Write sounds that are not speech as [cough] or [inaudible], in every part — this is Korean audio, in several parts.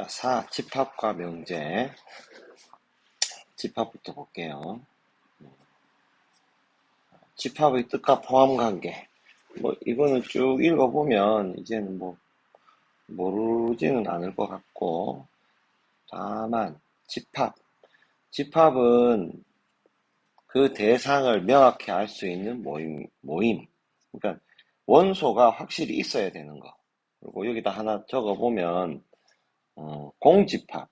자, 4. 집합과 명제. 집합부터 볼게요. 집합의 뜻과 포함 관계. 뭐, 이거는 쭉 읽어보면, 이제는 뭐, 모르지는 않을 것 같고, 다만, 집합. 집합은 그 대상을 명확히 알 수 있는 모임, 모임. 그러니까, 원소가 확실히 있어야 되는 거. 그리고 여기다 하나 적어보면, 어, 공집합.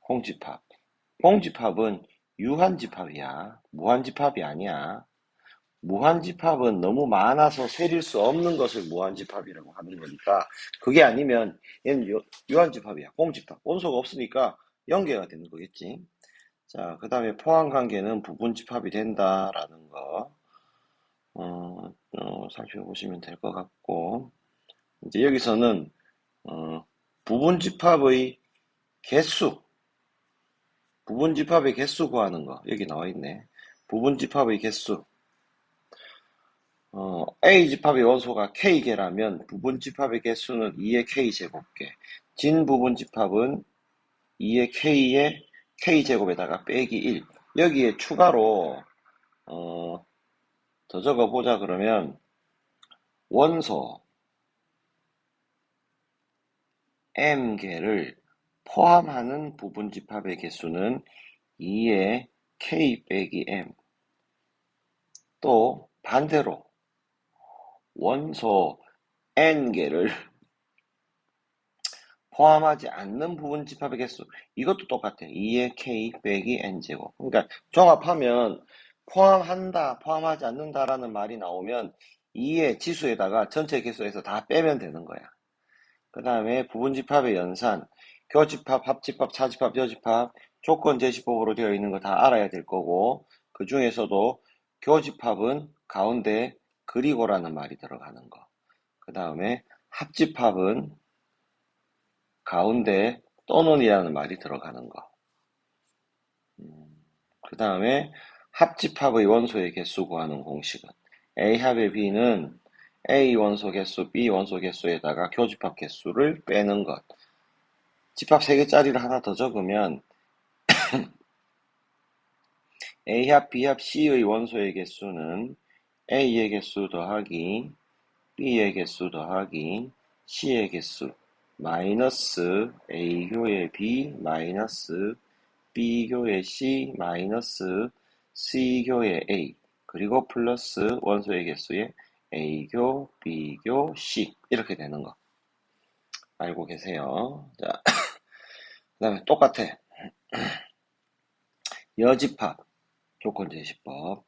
공집합. 공집합은 유한집합이야. 무한집합이 아니야. 무한집합은 너무 많아서 세릴 수 없는 것을 무한집합이라고 하는 거니까 그게 아니면 얘는 유, 유한집합이야. 공집합. 원소가 없으니까 연계가 되는 거겠지. 자, 그 다음에 포함관계는 부분집합이 된다라는 거 어, 어, 살펴보시면 될 것 같고. 이제 여기서는 어, 부분 집합의 개수. 부분 집합의 개수 구하는 거 여기 나와 있네. 부분 집합의 개수. 어, A집합의 원소가 K개라면 부분 집합의 개수는 2의 K제곱개. 진 부분 집합은 2의 K의 K제곱에다가 빼기 1 여기에 추가로 어, 더 적어보자 그러면 원소 m개를 포함하는 부분 집합의 개수는 2의 k 빼기 m. 또 반대로 원소 n개를 포함하지 않는 부분 집합의 개수. 이것도 똑같아 2의 k 빼기 n제곱. 그러니까 종합하면 포함한다, 포함하지 않는다라는 말이 나오면 2의 지수에다가 전체 개수에서 다 빼면 되는 거야. 그 다음에 부분집합의 연산, 교집합, 합집합, 차집합, 여집합, 조건 제시법으로 되어 있는 거 다 알아야 될 거고 그 중에서도 교집합은 가운데 그리고라는 말이 들어가는 거. 그 다음에 합집합은 가운데 또는이라는 말이 들어가는 거. 음, 그 다음에 합집합의 원소의 개수 구하는 공식은 A 합의 B는 A 원소 개수, B 원소 개수에다가 교집합 개수를 빼는 것. 집합 3개짜리를 하나 더 적으면 [coughs] A 합, B 합, C의 원소의 개수는 A의 개수 더하기 B의 개수 더하기 C의 개수 마이너스 A교의 B 마이너스 B교의 C 마이너스 C교의 A 그리고 플러스 원소의 개수의 A교, B교, C 이렇게 되는 거 알고 계세요. 자, [coughs] 그 다음에 똑같아. [clears throat] 여집합 조건 제시법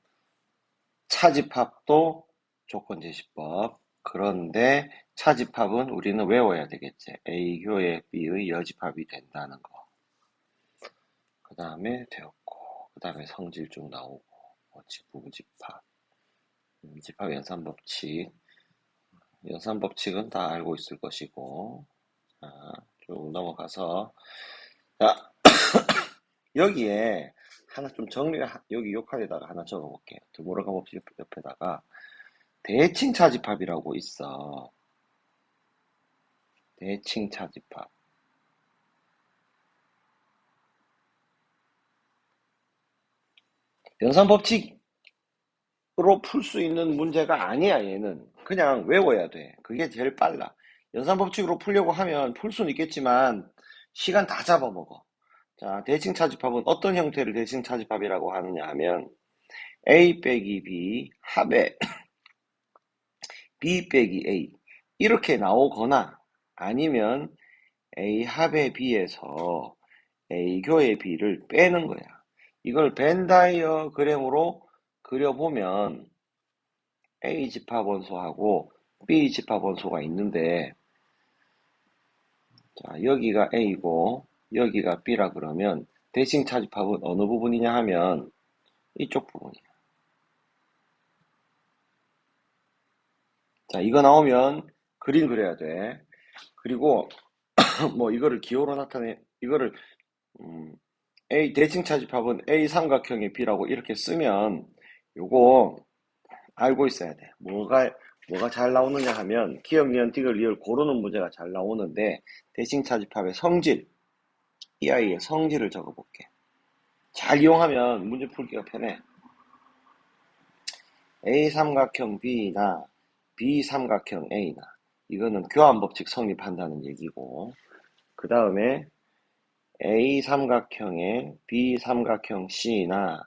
차집합도 조건 제시법 그런데 차집합은 우리는 외워야 되겠지. A교의 B의 여집합이 된다는 거. 그 다음에 되었고 그 다음에 성질 쭉 나오고 뭐 부부집합 음, 집합 연산 법칙 연산 법칙은 다 알고 있을 것이고 자, 쭉 넘어가서 자, [coughs] 여기에 하나 좀 정리를 여기 욕할에다가 하나 적어볼게요. 드모르가 법칙 옆에다가 대칭차 집합이라고 있어. 대칭차 집합. 연산법칙으로 풀 수 있는 문제가 아니야 얘는. 그냥 외워야 돼. 그게 제일 빨라. 연산법칙으로 풀려고 하면 풀 수는 있겠지만 시간 다 잡아먹어. 자 대칭 차집합은 어떤 형태를 대칭 차집합이라고 하느냐 하면 A 빼기 B 합에 B 빼기 A 이렇게 나오거나 아니면 A 합의 B에서 A 교의 B를 빼는 거야 이걸 벤다이어 그램으로 그려보면 A 집합 원소하고 B 집합 원소가 있는데 자 여기가 A고 여기가 B라 그러면 대칭 차집합은 어느 부분이냐 하면 이쪽 부분이야. 자 이거 나오면 그림 그려야 돼. 그리고 [clears throat] 뭐 이거를 기호로 나타내 이거를 음, A 대칭 차집합은 A 삼각형의 B라고 이렇게 쓰면 요거 알고 있어야 돼. 뭐가 뭐가 잘 나오느냐 하면 기억, 니은, 디귿, 리을 고르는 문제가 잘 나오는데 대칭 차집합의 성질 이 아이의 성질을 적어볼게. 잘 이용하면 문제 풀기가 편해. A 삼각형 B나 B 삼각형 A나 이거는 교환 법칙 성립한다는 얘기고 그 다음에 A 삼각형의 B 삼각형 C나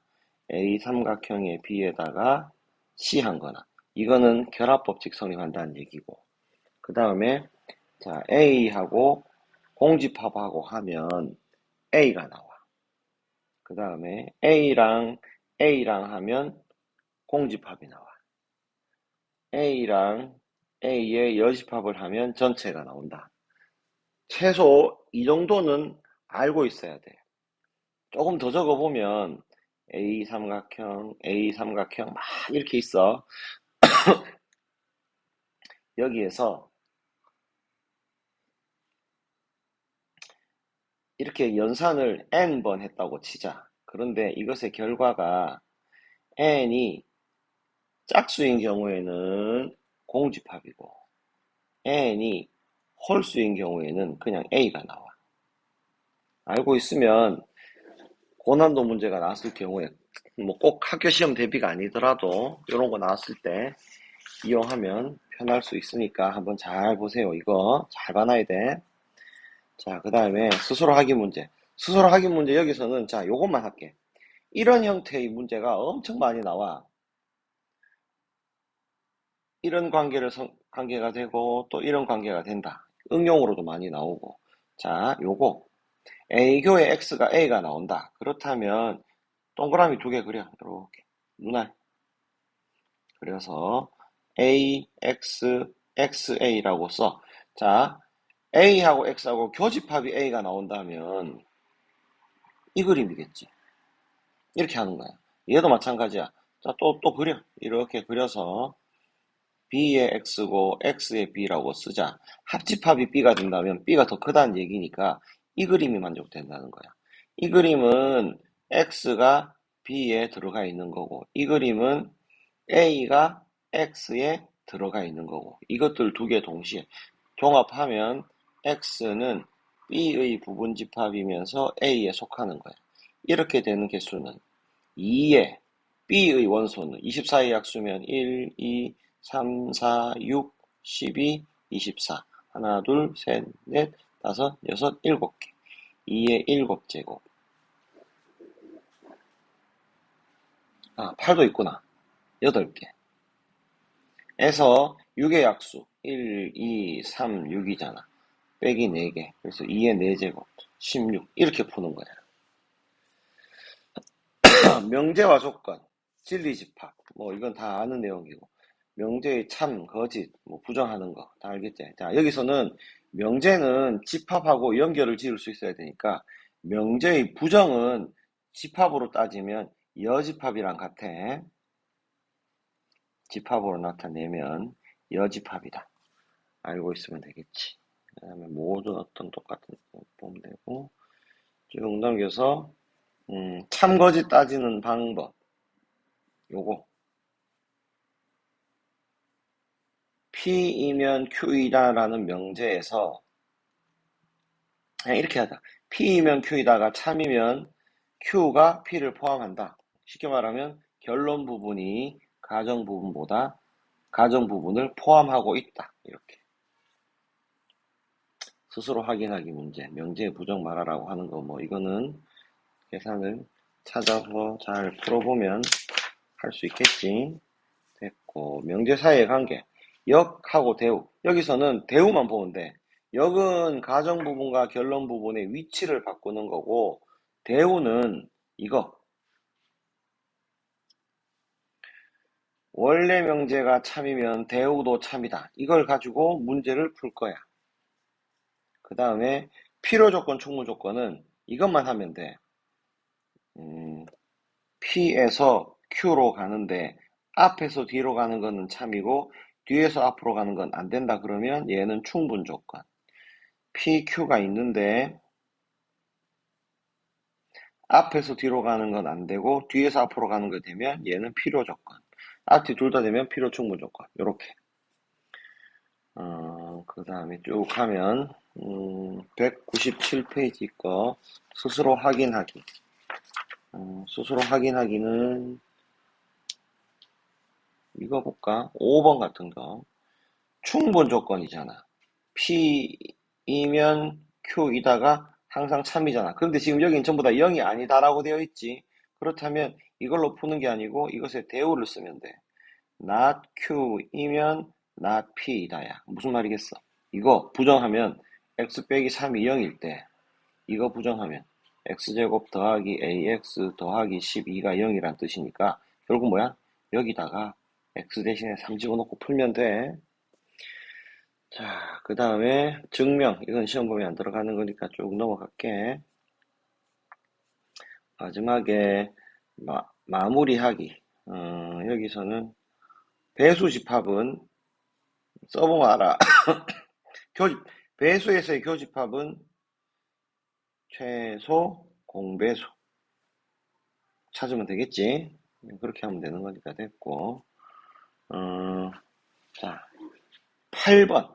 A 삼각형의 B에다가 C 한 거나 이거는 결합 법칙 성립한다는 얘기고 그 다음에 자 A하고 공집합하고 하면 A가 나와. 그 다음에 A랑 A랑 하면 공집합이 나와. A랑 A의 여집합을 하면 전체가 나온다. 최소 이 정도는 알고 있어야 돼. 조금 더 적어보면 A 삼각형, A 삼각형 막 이렇게 있어. [coughs] 여기에서 이렇게 연산을 n번 했다고 치자. 그런데 이것의 결과가 n이 짝수인 경우에는 공집합이고 n이 홀수인 경우에는 그냥 a가 나와. 알고 있으면 고난도 문제가 나왔을 경우에 뭐 꼭 학교 시험 대비가 아니더라도 이런 거 나왔을 때 이용하면 편할 수 있으니까 한번 잘 보세요. 이거 잘 봐놔야 돼. 자, 그 다음에 스스로 확인 문제. 스스로 확인 문제 여기서는 자, 요것만 할게. 이런 형태의 문제가 엄청 많이 나와. 이런 관계를 성, 관계가 되고 또 이런 관계가 된다. 응용으로도 많이 나오고. 자, 요거 A교의 X가 A가 나온다. 그렇다면 동그라미 두 개 그려. 이렇게 눈알. 그래서 A, X, XA라고 써. 자, A하고 X하고 교집합이 A가 나온다면 이 그림이겠지. 이렇게 하는 거야. 얘도 마찬가지야. 자, 또, 또 그려. 이렇게 그려서 B의 X고 X의 B라고 쓰자. 합집합이 B가 된다면 B가 더 크다는 얘기니까 이 그림이 만족된다는 거야. 이 그림은 X가 B에 들어가 있는 거고 이 그림은 A가 X에 들어가 있는 거고 이것들 두 개 동시에 종합하면 X는 B의 부분 집합이면서 A에 속하는 거야. 이렇게 되는 개수는 2에 B의 원소는 24의 약수면 1, 2, 3, 4, 6, 12, 24 하나, 둘, 셋, 넷, 다섯, 여섯, 일곱 개 2의 일곱 제곱 아, 8도 있구나. 8개. 에서 6의 약수 1, 2, 3, 6이잖아. 빼기 4개. 그래서 2의 4제곱 16 이렇게 푸는 거야. [clears throat] 명제와 조건, 진리집합 뭐 이건 다 아는 내용이고 명제의 참, 거짓, 뭐 부정하는 거 다 알겠지? 자 여기서는 명제는 집합하고 연결을 지을 수 있어야 되니까 명제의 부정은 집합으로 따지면 여집합이랑 같아. 집합으로 나타내면 여집합이다. 알고 있으면 되겠지. 그 다음에 모든 어떤 똑같은 거 보면 되고 쭉 넘겨서 음, 참거짓 따지는 방법 요거 P이면 Q이다라는 명제에서 그냥 이렇게 하자. P이면 Q이다가 참이면 Q가 P를 포함한다. 쉽게 말하면 결론 부분이 가정 부분보다 가정 부분을 포함하고 있다. 이렇게. 스스로 확인하기 문제, 명제 부정 말하라고 하는 거, 뭐, 이거는 계산을 찾아서 잘 풀어보면 할 수 있겠지. 됐고, 명제 사이의 관계. 역하고 대우. 여기서는 대우만 보면 돼. 역은 가정 부분과 결론 부분의 위치를 바꾸는 거고, 대우는 이거. 원래 명제가 참이면 대우도 참이다. 이걸 가지고 문제를 풀 거야. 그 다음에 필요 조건, 충분 조건은 이것만 하면 돼. 음, P에서 Q로 가는데 앞에서 뒤로 가는 거는 참이고 뒤에서 앞으로 가는 건 안 된다 그러면 얘는 충분 조건. PQ가 있는데 앞에서 뒤로 가는 건 안 되고 뒤에서 앞으로 가는 거 되면 얘는 필요 조건. 앞뒤 둘 다 되면 필요 충분 조건. 이렇게. 어, 그 다음에 쭉 하면, 음, 197페이지 거, 스스로 확인하기. 어, 스스로 확인하기는, 이거 볼까? 5번 같은 거. 충분 조건이잖아. P이면 Q이다가 항상 참이잖아. 그런데 지금 여기는 전부 다 0이 아니다라고 되어 있지. 그렇다면 이걸로 푸는 게 아니고 이것에 대우를 쓰면 돼. not Q이면 not P이다야. 무슨 말이겠어? 이거 부정하면 x 빼기 3이 0일 때 이거 부정하면 x제곱 더하기 ax 더하기 12가 0이란 뜻이니까 결국 뭐야? 여기다가 x 대신에 3 집어넣고 풀면 돼. 자, 그 다음에 증명. 이건 시험 보면 안 들어가는 거니까 쭉 넘어갈게. 마지막에 마, 마무리하기. 어, 여기서는 배수 집합은 써보면 알아. 교집, 배수에서의 교집합은 최소 공배수. 찾으면 되겠지. 그렇게 하면 되는 거니까 됐고. 어, 자, 8번.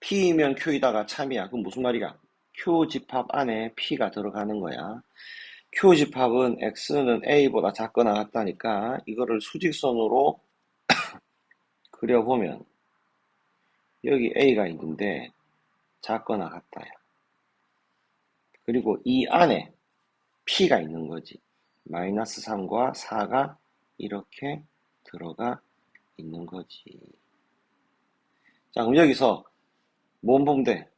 P이면 Q이다가 참이야. 그럼 무슨 말이야? Q 집합 안에 P가 들어가는 거야. Q 집합은 X는 A보다 작거나 같다니까 이거를 수직선으로 [coughs] 그려보면 여기 A가 있는데 작거나 같다요. 그리고 이 안에 P가 있는 거지. 마이너스 3과 4가 이렇게 들어가 있는 거지. 자, 그럼 여기서 뭔 보면 돼?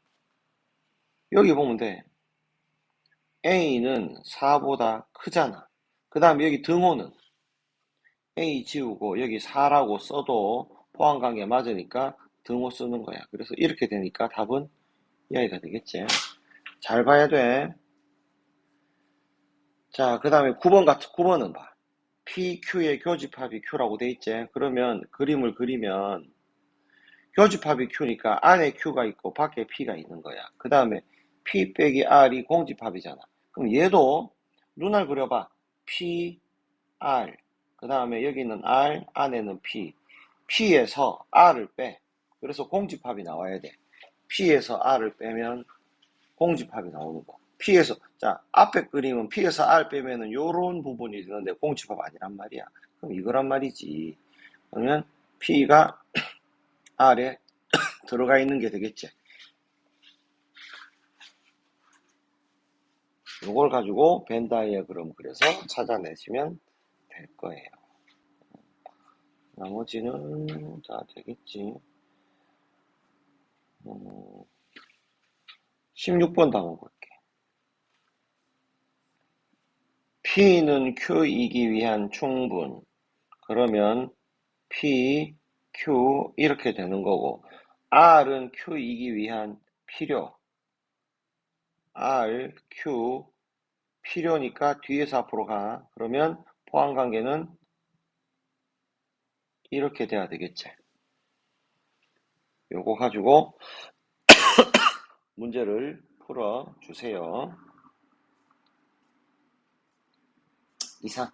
여기 보면 돼. A는 4보다 크잖아. 그 다음에 여기 등호는 A 지우고 여기 4라고 써도 포함관계 맞으니까 등호 쓰는 거야. 그래서 이렇게 되니까 답은 여기가 되겠지. 잘 봐야 돼. 자, 그 다음에 9번 같은 9번은 봐. PQ의 교집합이 Q라고 돼 있지. 그러면 그림을 그리면 교집합이 Q니까 안에 Q가 있고 밖에 P가 있는 거야. 그 다음에 P 빼기 R이 공집합이잖아. 그럼 얘도 눈알 그려봐. P, R. 그 다음에 여기는 R, 안에는 P. P에서 R을 빼. 그래서 공집합이 나와야 돼. P에서 R을 빼면 공집합이 나오는 거. P에서, 자, 앞에 그림은 P에서 R 빼면은 요런 부분이 있는데 공집합 아니란 말이야. 그럼 이거란 말이지. 그러면 P가 [coughs] R에 [coughs] 들어가 있는 게 되겠지. 이걸 가지고 벤 다이어그램 그려서 찾아내시면 될 거예요. 나머지는 다 되겠지. 음, 16번 다음 볼게. P는 Q이기 위한 충분. 그러면 P, Q 이렇게 되는 거고 R은 Q이기 위한 필요. R, Q 필요니까 뒤에서 앞으로 가. 그러면 포함 관계는 이렇게 돼야 되겠지. 요거 가지고 [coughs] 문제를 풀어 주세요. 이상.